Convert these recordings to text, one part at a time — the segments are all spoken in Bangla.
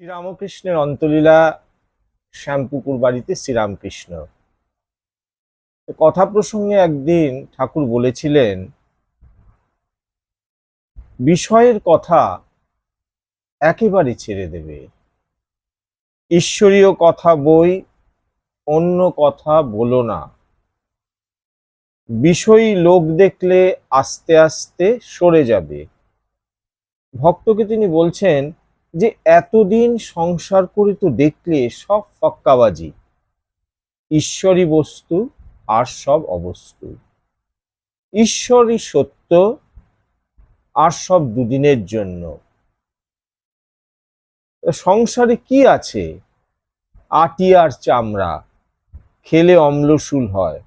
শ্রীরামকৃষ্ণের অন্তলীলা শ্যামপুকুর বাড়িতে শ্রীরামকৃষ্ণ। কথা প্রসঙ্গে একদিন ঠাকুর বলেছিলেন, বিষয়ের কথা একেবারে ছেড়ে দেবে। ঈশ্বরীয় কথা বই, অন্য কথা বলো না। বিষয়ী লোক দেখলে আস্তে আস্তে সরে যাবে। ভক্তকে তিনি বলছেন যে এতদিন সংসার করে তো দেখলে সব ফক্কাবাজি। ঈশ্বরী বস্তু আর সব অবস্তু। ঈশ্বরই সত্য আর সব দুদিনের জন্য। সংসারে কি আছে? আটি আর চামড়া, খেলে অম্লসুল হয়।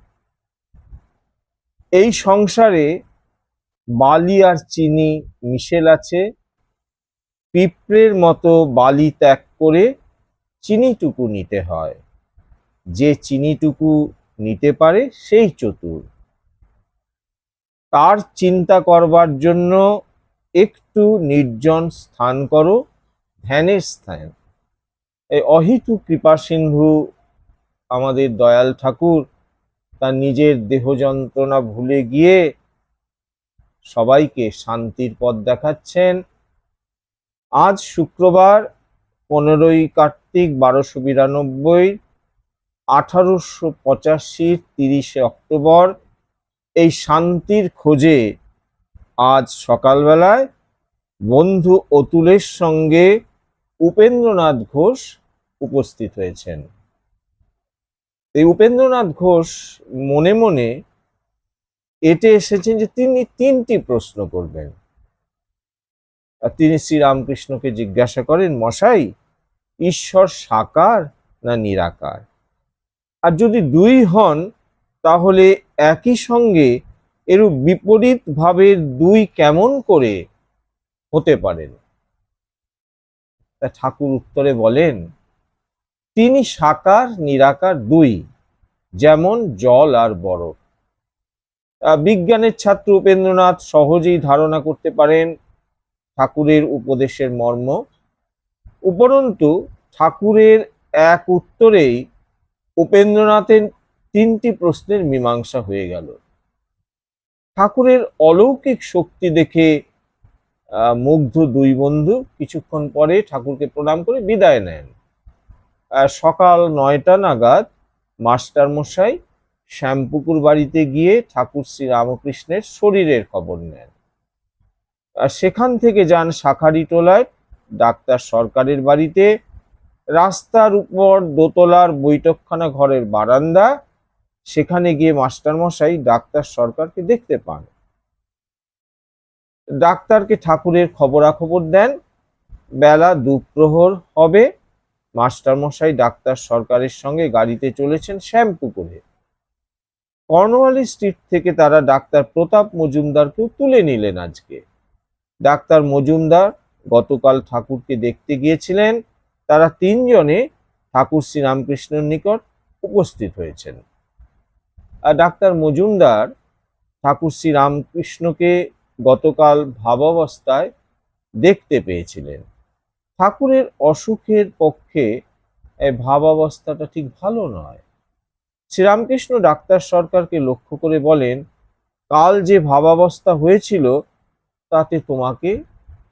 এই সংসারে বালি আর চিনি মিশেল আছে পিঁপড়ের মতো বালি ত্যাগ করে চিনিটুকু নিতে হয়। যে চিনিটুকু নিতে পারে সেই চতুর। তার চিন্তা করবার জন্য একটু নির্জন স্থান করো, ধ্যানের স্থান। এই অহিতু কৃপা সিন্ধু, আমাদের দয়াল ঠাকুর, তার নিজের দেহ যন্ত্রণা ভুলে গিয়ে সবাইকে শান্তির পথ দেখাচ্ছেন। আজ শুক্রবার, পনেরোই কার্তিক বারোশো বিরানব্বই, আঠারোশো পঁচাশির তিরিশে অক্টোবর। এই শান্তির খোঁজে আজ সকালবেলায় বন্ধু অতুলের সঙ্গে উপেন্দ্রনাথ ঘোষ উপস্থিত হয়েছেন। এই উপেন্দ্রনাথ ঘোষ মনে মনে এটে এসেছেন যে তিনি তিনটি প্রশ্ন করবেন। তিনি শ্রীরামকৃষ্ণকে জিজ্ঞাসা করেন, মশাই, ঈশ্বর সাকার না নিরাকার? আর যদি দুই হন, তাহলে একই সঙ্গে এরূপ বিপরীত ভাবের দুই কেমন করে হতে পারেন? তা ঠাকুর উত্তরে বলেন, তিনি সাকার, নিরাকার দুই, যেমন জল আর বরফ। বিজ্ঞানের ছাত্র উপেন্দ্রনাথ সহজেই ধারণা করতে পারেন ঠাকুরের উপদেশের মর্ম। উপরন্তু, ঠাকুরের এক উত্তরেই উপেন্দ্রনাথের তিনটি প্রশ্নের মীমাংসা হয়ে গেল। ঠাকুরের অলৌকিক শক্তি দেখে মুগ্ধ দুই বন্ধু কিছুক্ষণ পরে ঠাকুরকে প্রণাম করে বিদায় নেন। সকাল নয়টা নাগাদ মাস্টার মশাই শ্যামপুকুর বাড়িতে গিয়ে ঠাকুর শ্রী রামকৃষ্ণের শরীরের খবর নেন। সেখান থেকে যান শাখারি টোলায়, ডাক্তার সরকারের বাড়িতে। রাস্তার উপর দোতলার বৈঠকখানা ঘরের বারান্দা। সেখানে গিয়ে মাস্টারমশাই ডাক্তার সরকারকে দেখতে পান। ডাক্তারকে ঠাকুরের খবরাখবর দেন। বেলা দুপ্রহর হবে। মাস্টারমশাই ডাক্তার সরকারের সঙ্গে গাড়িতে চলেছেন শ্যামপুকুরে। কর্নওয়ালি স্ট্রিট থেকে তারা ডাক্তার প্রতাপ মজুমদারকেও তুলে নিলেন আজকে। ডাক্তার মজুমদার গতকাল ঠাকুরকে দেখতে গিয়েছিলেন। তারা তিনজনে ঠাকুর শ্রীরামকৃষ্ণের নিকট উপস্থিত হয়েছেন। আর ডাক্তার মজুমদার ঠাকুর শ্রীরামকৃষ্ণকে গতকাল ভাবাবস্থায় দেখতে পেয়েছিলেন। ঠাকুরের অসুখের পক্ষে এই ভাবাবস্থাটা ঠিক ভালো নয়। শ্রীরামকৃষ্ণ ডাক্তার সরকারকে লক্ষ্য করে বলেন, কাল যে ভাবাবস্থা হয়েছিল তাতে তোমাকে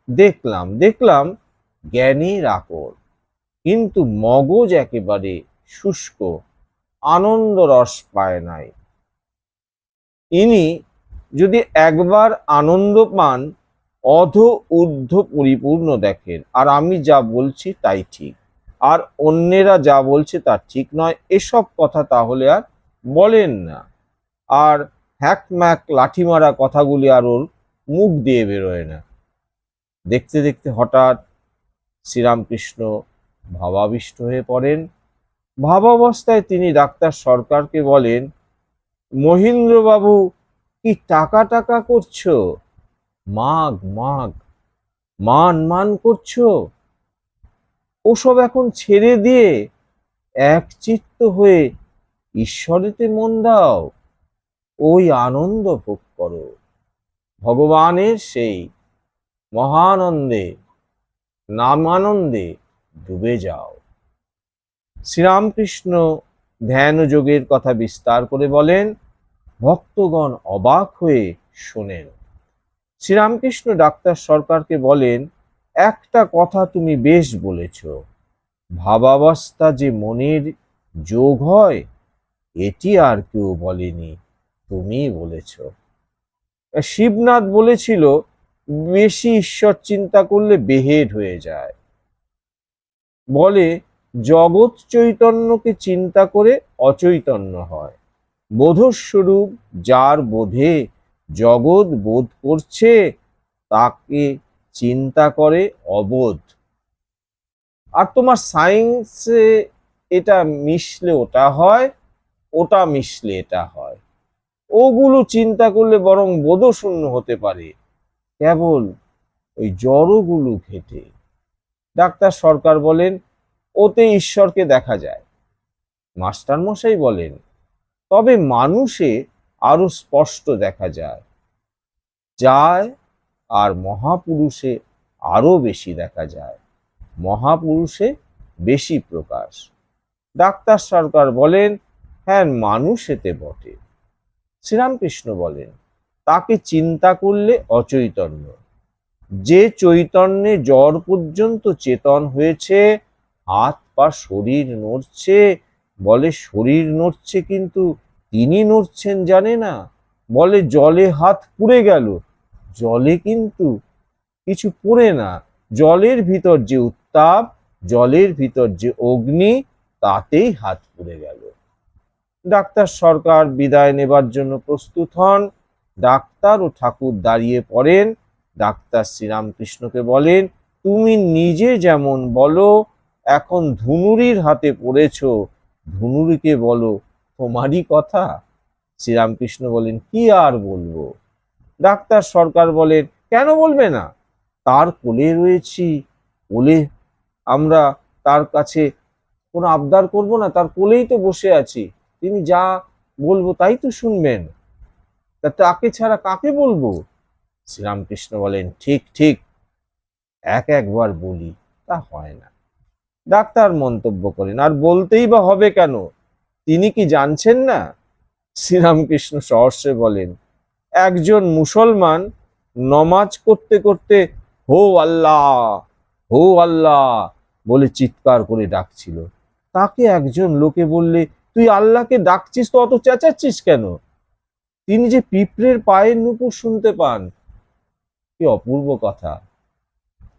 দেখলাম দেখলাম জ্ঞানীর আকর। কিন্তু মগজ একেবারে শুষ্ক, আনন্দ রস পায় নাই। ইনি যদি একবার আনন্দ পান, অধ ঊর্ধ্ব পরিপূর্ণ দেখেন, আর আমি যা বলছি তাই ঠিক। আর অন্যেরা যা বলছে তা ঠিক নয়, এসব কথা তাহলে আর বলেন না। আর হ্যাক ম্যাক লাঠি মারা কথাগুলি আর ওর মুখ দিয়ে বেরোয় না। দেখতে দেখতে হঠাৎ শ্রীরামকৃষ্ণ ভাবাবিষ্ট হয়ে পড়েন। ভাবাবস্থায় তিনি ডাক্তার সরকারকে বলেন, মহিন্দ্রবাবু, কি টাকা টাকা করছ? মাগ মাগ, মান মান করছ? ওসব এখন ছেড়ে দিয়ে একচিত্ত হয়ে ঈশ্বরেতে মন দাও। ওই আনন্দ ভোগ করো। ভগবানের সেই মহানন্দে, নামানন্দে ডুবে যাও। শ্রীরামকৃষ্ণ ধ্যান যোগের কথা বিস্তার করে বলেন, ভক্তগণ অবাক হয়ে শোনেন। শ্রীরামকৃষ্ণ ডাক্তার সরকারকে বলেন, একটা কথা তুমি বেশ বলেছ। ভাবাবস্থা যে মনের যোগ হয়, এটি আর কেউ বলেনি। তুমি বলেছ। শিবনাথ বলেছিল বেশি ঈশ্বর চিন্তা করলে বেহেড হয়ে যায়। বলে, জগৎ চৈতন্যকে চিন্তা করে অচৈতন্য হয়। বোধস্বরূপ যার বোধে জগৎ বোধ করছে, তাকে চিন্তা করে অবোধ। আর তোমার সায়েন্সে এটা মিশলে ওটা হয়, ওটা মিশলে এটা হয়। ওগুলো চিন্তা করলে বরং বোধশূন্য হতে পারে। কেবল ওই জড়গুলো ঘেটে। ডাক্তার সরকার বলেন, ওতে ঈশ্বরকে দেখা যায়। মাস্টার মশাই বলেন, তবে মানুষে আরও স্পষ্ট দেখা যায়। যায় আর মহাপুরুষে আরও বেশি দেখা যায়। মহাপুরুষে বেশি প্রকাশ। ডাক্তার সরকার বলেন হ্যাঁ মানুষ এতে বটে। শ্রীরামকৃষ্ণ বলেন, তাকে চিন্তা করলে অচৈতন্য। যে চৈতন্যে জ্বর পর্যন্ত চেতন হয়েছে, হাত পা শরীর নড়ছে, বলে শরীর নড়ছে কিন্তু তিনি নড়ছেন জানে না, বলে জলে হাত পুড়ে গেল। জলে কিন্তু কিছু পড়ে না। জলের ভিতর যে উত্তাপ, জলের ভিতর যে অগ্নি, তাতেই হাত পুড়ে গেল। ডাক্তার সরকার বিদায় নেবার জন্য প্রস্তুত হন। ডাক্তার ও ঠাকুর দাঁড়িয়ে পড়েন। ডাক্তার শ্রীরামকৃষ্ণকে বলেন, তুমি নিজে যেমন বলো, এখন ধুনুরির হাতে পড়েছ। ধুনুরিকে বলো, তোমারই কথা? শ্রীরামকৃষ্ণ বলেন, কি আর বলব? ডাক্তার সরকার বলেন, কেন বলবে না? তার কোলে রয়েছি। কোলে আমরা তার কাছে কোনো আবদার করব না, তার কোলেই তো বসে আছি। তিনি যা বলব তাই তো শুনবেন। তা তাকে ছাড়া কাকে বলব? শ্রীরামকৃষ্ণ বলেন, ঠিক ঠিক, এক একবার বলি, তা হয় না। ডাক্তার মন্তব্য করেন, আর বলতেই বা হবে কেন? তিনি কি জানছেন না? শ্রীরামকৃষ্ণ সহস্রে বলেন, একজন মুসলমান নমাজ করতে করতে, হো আল্লাহ হো আল্লাহ বলে চিৎকার করে ডাকছিল। তাকে একজন লোকে বললে তুই আল্লাহকে ডাকছিস তো অত চেঁচাচ্ছিস কেন? তিনি যে পিঁপড়ের পায়ের নুপুর শুনতে পান, কি অপূর্ব কথা।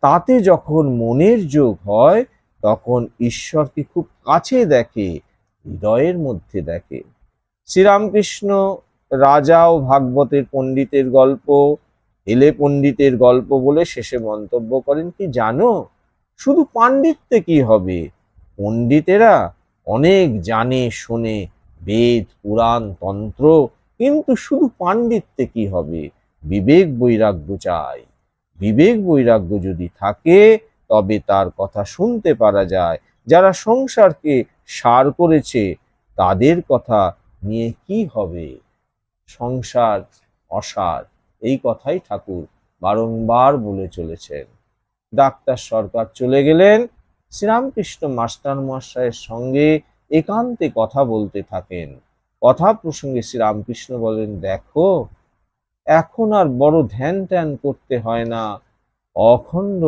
তাতে যখন মনের যোগ হয়, তখন ঈশ্বরকে খুব কাছে দেখে, হৃদয়ের মধ্যে দেখে। শ্রীরামকৃষ্ণ রাজা ও ভাগবতের পণ্ডিতের গল্প এলে পণ্ডিতের গল্প বলে শেষে মন্তব্য করেন, কি জানো? শুধু পাণ্ডিত্যে কি হবে? পণ্ডিতেরা অনেক জানে, শোনে, বেদ, পুরাণ, তন্ত্র, কিন্তু শুধু পাণ্ডিত্যে কি হবে? বিবেক বৈরাগ্য চাই। বিবেক বৈরাগ্য যদি থাকে, তবে তার কথা শুনতে পারা যায়। যারা সংসারকে সার করেছে, তাদের কথা নিয়ে কি হবে? সংসার অসার, এই কথাই ঠাকুর বারংবার বলে চলেছেন। ডাক্তার সরকার চলে গেলেন শ্রীরামকৃষ্ণ মাস্টার মশাইয়ের সঙ্গে একান্তে কথা বলতে থাকেন। কথা প্রসঙ্গে শ্রীরামকৃষ্ণ বলেন, দেখো, এখন আর বড় ধ্যান ট্যান করতে হয় না। অখণ্ড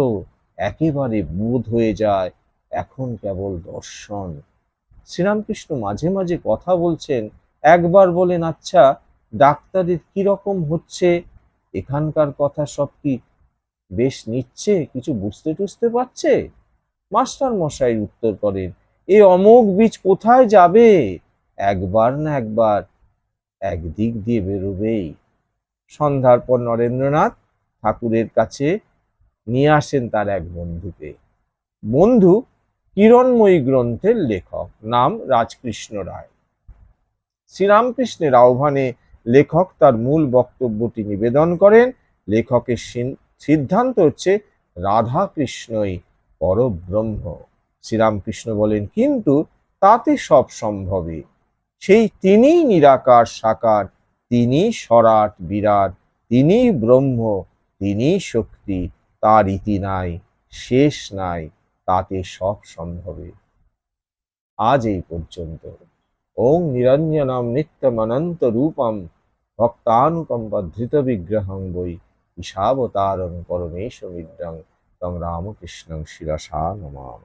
একেবারে বোধ হয়ে যায়। এখন কেবল দর্শন। শ্রীরামকৃষ্ণ মাঝে মাঝে কথা বলছেন, একবার বলেন আচ্ছা ডাক্তারের কি রকম হচ্ছে? এখানকার কথা সব কি বেশ নিচ্ছে? কিছু বুঝতে টুঝতে পারছে? মাস্টার মশাই উত্তর করেন, এ অমোঘ বীজ কোথায় যাবে? একবার না একবার, একদিক দিয়ে বেরোবেই। সন্ধ্যার পর নরেন্দ্রনাথ ঠাকুরের কাছে নিয়ে আসেন তার এক বন্ধুকে। বন্ধু, কিরণময়ী গ্রন্থের লেখক, নাম রাজকৃষ্ণ রায়। শ্রীরামকৃষ্ণের আহ্বানে লেখক তার মূল বক্তব্যটি নিবেদন করেন। লেখকের সিদ্ধান্ত হচ্ছে রাধা কৃষ্ণই পরব্রহ্ম। শ্রীরামকৃষ্ণ বলেন, কিন্তু তাতে সব সম্ভবে সেই তিনিই নিরাকার সাকার তিনি সরাট বিরাট তিনি ব্রহ্ম তিনি শক্তি, তার ইতি নাই, শেষ নাই, তাতে সব সম্ভবে আজ এই পর্যন্ত। ওং নিরঞ্জনম নিত্যমনন্ত রূপম ভক্তানুকম্পা ধৃত বিগ্রহং বৈ, ঈশাবতারং পরমেশ মিদ্রং তং রামকৃষ্ণং শিরসা নমাম